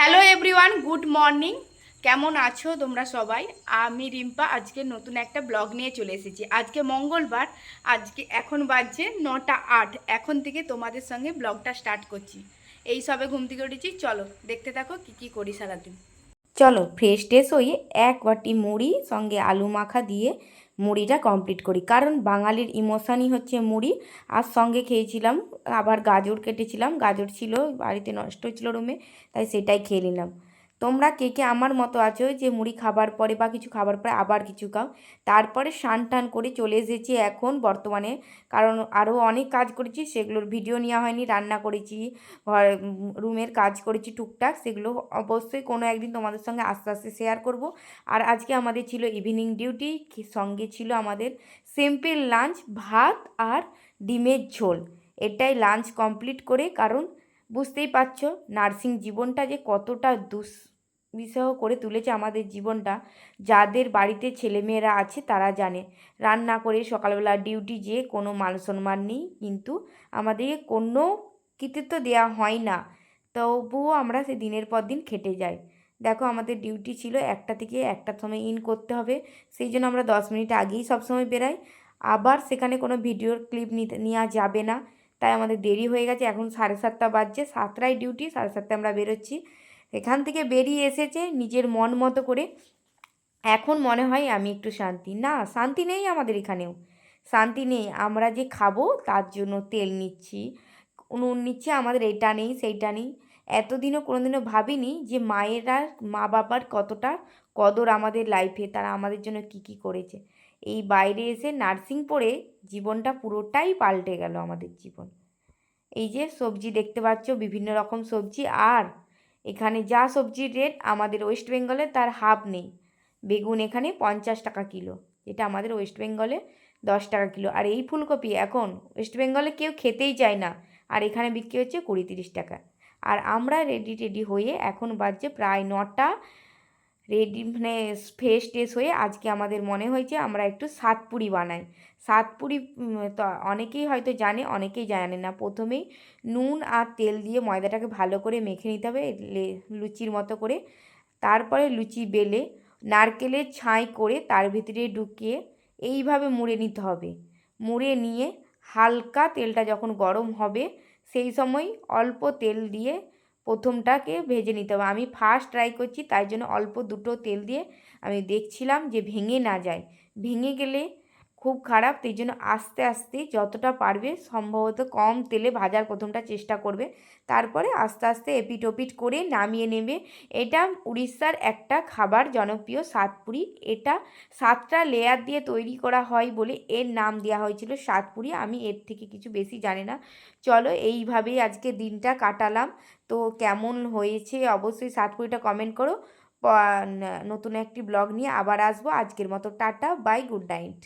Hello everyone good morning কেমন আছো তোমরা সবাই? আমি রিম্পা, আজকে নতুন একটা ব্লগ নিয়ে চলে এসেছি। আজকে মঙ্গলবার, আজকে এখন বাজছে নটা আট। এখন থেকে তোমাদের সঙ্গে ব্লগটা স্টার্ট করছি। এই সবে ঘুম থেকে উঠেছি, চলো দেখতে থাকো কি কি করি সারাদিন। চলো ফ্রেশ ট্রেশ হয়ে এক বাটি মুড়ি, সঙ্গে আলু মাখা দিয়ে মুড়িটা কমপ্লিট করি। কারণ বাঙালির ইমোশানই হচ্ছে মুড়ি। আর সঙ্গে খেয়েছিলাম, আবার গাজর কেটেছিলাম। গাজর ছিল, বাড়িতে নষ্ট হয়েছিল রুমে তাই সেটাই খেয়ে নিলাম। তোমরা কে কে আমার মতো আছো যে মুড়ি খাবার পরে বা কিছু খাবার পরে আবার কিছু খাও? তারপরে স্নান টান করে চলে এসেছি এখন বর্তমানে। কারণ আরও অনেক কাজ করেছি, সেগুলোর ভিডিও নেওয়া হয়নি, রান্না করেছি, ঘর, রুমের কাজ করেছি টুকটাক, সেগুলো অবশ্যই কোনো একদিন তোমাদের সঙ্গে আস্তে আস্তে শেয়ার করব। আর আজকে আমাদের ছিল ইভিনিং ডিউটি সঙ্গে ছিল আমাদের সিম্পল লাঞ্চ ভাত আর ডিমের ঝোল। এটাই লাঞ্চ কমপ্লিট করে, কারণ বুঝতেই পারছ, নার্সিং জীবনটা যে কতটা দুঃবিষহ করে তুলেছে আমাদের জীবনটা। যাদের বাড়িতে ছেলেমেয়েরা আছে তারা জানে। রান্না করে সকালবেলা ডিউটি যেয়ে কোনো মান সম্মান নেই, কিন্তু আমাদেরকে কোনো কৃতিত্ব দেওয়া হয় না। তবুও আমরা সে দিনের পর দিন খেটে যাই। দেখো আমাদের ডিউটি ছিল একটা থেকে একটার সময় ইন করতে হবে, সেই জন্য আমরা দশ মিনিট আগেই সবসময় বেরাই। আবার সেখানে কোনো ভিডিওর ক্লিপ নিতে, নেওয়া যাবে না। তাই আমাদের দেরি হয়ে গেছে। এখন সাড়ে সাতটা বাজছে, সাতটায় ডিউটি সাড়ে সাতটায় আমরা বেরোচ্ছি। এখান থেকে বেরিয়ে এসেছে নিজের মন মতো করে। এখন মনে হয় আমি একটু শান্তি। না, শান্তি নেই আমাদের এখানেও। শান্তি নেই। আমরা যে খাব তার জন্য তেল নিচ্ছি। নুন নিচ্ছে আমাদের এটা নেই, সেইটা নেই। এতদিনও কোনোদিনও ভাবিনি যে মায়েরা মা বাবার কতটা কদর আমাদের লাইফে তারা আমাদের জন্য কি কি করেছে। এই বাইরে এসে নার্সিং পড়ে জীবনটা পুরোটাই পাল্টে গেল আমাদের জীবন। এই যে সবজি দেখতে পাচ্ছ, বিভিন্ন রকম সবজি। আর এখানে যা সবজির রেট আমাদের ওয়েস্ট বেঙ্গলে তার হাফ নেই। বেগুন এখানে পঞ্চাশ টাকা কিলো, যেটা আমাদের ওয়েস্ট বেঙ্গলে দশ টাকা কিলো। আর এই ফুলকপি এখন ওয়েস্ট বেঙ্গলে কেউ খেতেই চায় না। আর এখানে বিক্রি হচ্ছে কুড়ি তিরিশ টাকা। আর আমরা রেডি টেডি হয়ে এখন বাজছে প্রায় নটা রেডি মানে ফ্রেশ টেস হয়ে আজকে আমাদের মনে হয়েছে আমরা একটু সাতপুরি বানাই। সাতপুরি তো অনেকেই হয়তো জানে, অনেকেই জানে না। প্রথমেই নুন আর তেল দিয়ে ময়দাটাকে ভালো করে মেখে নিতে হবে লুচির মতো করে। তারপরে লুচি বেলে নারকেলের ছাই করে তার ভিতরে ঢুকিয়ে এইভাবে মুড়ে নিতে হবে। মুড়ে নিয়ে হালকা তেলটা যখন গরম হবে, সেই সময় অল্প তেল দিয়ে প্রথমটাকে ভেজে নিতে হবে। আমি ফার্স্ট ট্রাই করছি, তাই জন্য অল্প দুটো তেল দিয়ে আমি দেখছিলাম যে ভেঙে না যায়। ভেঙে গেলে খুব খারাপ সেই জন্য আস্তে আস্তে যতটা পারবে সম্ভবত কম তেলে ভাজার প্রথমটা চেষ্টা করবে। তারপরে আস্তে আস্তে এপিট ওপিট করে নামিয়ে নেবে। এটা উড়িষ্যার একটা খাবার জনপ্রিয় সাতপুরি। এটা সাতটা লেয়ার দিয়ে তৈরি করা হয় বলে এর নাম দেওয়া হয়েছিল সাতপুরি। আমি এর থেকে কিছু বেশি জানি না। চলো এইভাবেই আজকে দিনটা কাটালাম। তো কেমন হয়েছে অবশ্যই সাতপুরিটা কমেন্ট করো। নতুন একটি ব্লগ নিয়ে আবার আসব। আজকের মতো টাটা বাই গুড নাইট